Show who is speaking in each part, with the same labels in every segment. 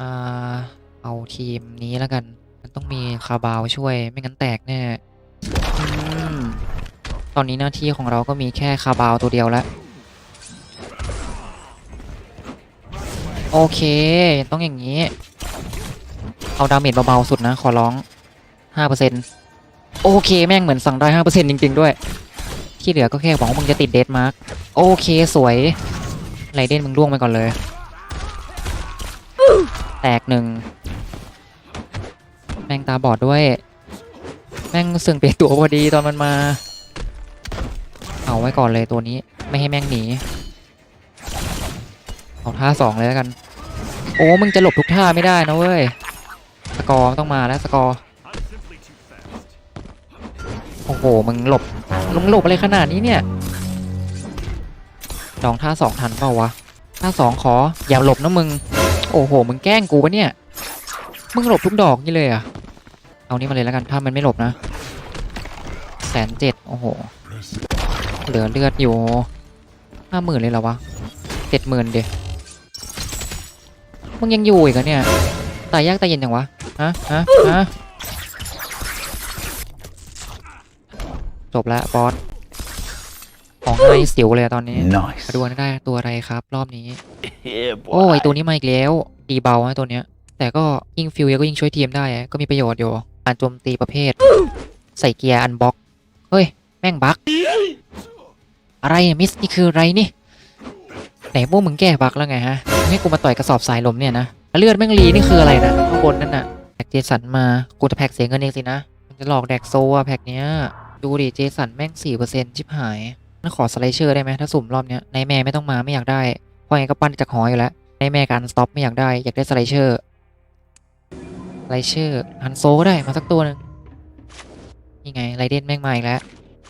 Speaker 1: อ่าเอาทีมนี้แล้วกัน มันต้องมีคาบาวช่วยไม่งั้นแตกแน่อืมตอนนี้หน้าที่ของเราก็มีแค่คาบาวตัวเดียวแล้ว โอเค ต้องอย่างนี้ เอาดาเมจเบาๆสุดนะ ขอร้อง 5%โอเค แม่งเหมือนสั่งได้ 5%จริง ๆ ด้วย ที่เหลือก็แค่หวังว่ามึงจะติดเดดมาร์กโอเค สวยไรเดนมึงล่วงไปก่อนเลยแตกหนึ่งแม่งตาบอดด้วย แม่งเสึ่งเปลี่ยนตัวพอดีตอนมันมา เอาไว้ก่อนเลยตัวนี้ไม่ให้แม่งหนี เอาท่าสองเลยแล้วกัน โอ้มึงจะหลบทุกท่าไม่ได้นะเว้ย สกอร์ต้องมาแล้วสกอร์ โอ้โหมึงหลบมึงหลบอะไรขนาดนี้เนี่ยลองท่าสองทันเปล่าวะ ท่าสองขออย่าหลบนะมึง โอ้โห มึงแกล้งกูปะเนี่ย มึงหลบทุกดอกนี่เลยเหรอะเอานี่มาเลยแล้วกัน ถ้ามันไม่หลบนะ แสนเจ็ด โอ้โห เหลือเลือดอยู่ห้าหมื่นเลยเหรอวะเจ็ดหมื่นเดียมึงยังอยู่อีกเหรอเนี่ย ตายยากตายเย็นจังวะ ฮะ ฮะ ฮะ จบแล้วบอสของให้สิวเลยอะตอนนี้
Speaker 2: Nice.
Speaker 1: มาดูกันได้ตัวอะไรครับ รอบนี้
Speaker 2: Yeah,
Speaker 1: โอ้ย
Speaker 2: boy.
Speaker 1: ตัวนี้มาอีกแล้ว ตีเบานะตัวเนี้ย แต่ก็ยิ่งฟิลเยอะก็ยิ่งช่วยทีมได้อะก็มีประโยชน์อยู่การโจมตีประเภท ใส่เกียร์อันบล็อก เฮ้ย แม่งบั๊กอะไรอะมิสนี่คืออะไรนี่ ไหนพวกมึงแก้บั๊กแล้วไงฮะมึงให้กูมาต่อยกระสอบสายลมเนี่ยนะแล้วเลือดแม่งรีนี่คืออะไรนะข้างบนนั่นน่ะแพ็กเจสันมา กูจะแพ็กเสียเงินเองสินะ มันจะหลอกแดกโซอะแพ็กเนี้ย ดูดิเจสันแม่งสี่เปอร์เซ็นต์ชิบหายนั่นขอสไลเชอร์ได้ไหมถ้าสุ่มรอบเนี้ยในแม่ไม่ต้องมาไม่อยากได้เพราะไงก็ปั้นจากหออยู่แล้วในแม่การสต็อปไม่อยากได้ อยากได้สไลเชอร์สไลเชอร์ฮันโซก็ได้มาสักตัวหนึ่งนี่ไงไรเดนแม่งมาอีกแล้ว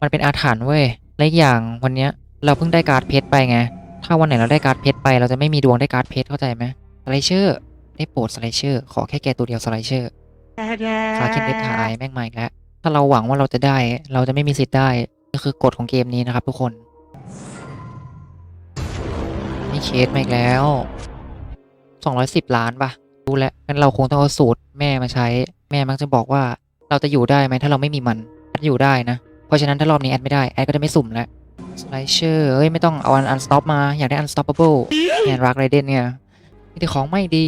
Speaker 1: มันเป็นอาถรรพ์เว้ยและอีกอย่างวันเนี้ยเราเพิ่งได้การ์ดเพชรไปไง ถ้าวันไหนเราได้การ์ดเพชรไป เราจะไม่มีดวงได้การ์ดเพชรเข้าใจไหมสไลเชอร์ได้โปรดสไลเชอร์ขอแค่แกตัวเดียวสไลเชอร์คาเคนเดทายแม่งมาอีกแล้ว ถ้าเราหวังว่าเราจะได้ เราจะไม่มีสิทธิ์ได้นี่คือกฎของเกมนี้นะครับทุกคน นี่เคสมาอีกแล้ว 210 ล้านป่ะรู้แล้วงั้นเราคงต้องเอาสูตรแม่มาใช้ แม่มักจะบอกว่า เราจะอยู่ได้ไหมถ้าเราไม่มีมันแอดอยู่ได้นะ เพราะฉะนั้นถ้ารอบนี้แอดไม่ได้ แอดก็จะไม่สุ่มแล้วสไลเชอร์เอ้ย ไม่ต้องเอาอันอันสต็อปมา อยากได้อันสต็อปเบิลเนี่ยรักไรเดนเนี่ยมีแต่ของไม่ดี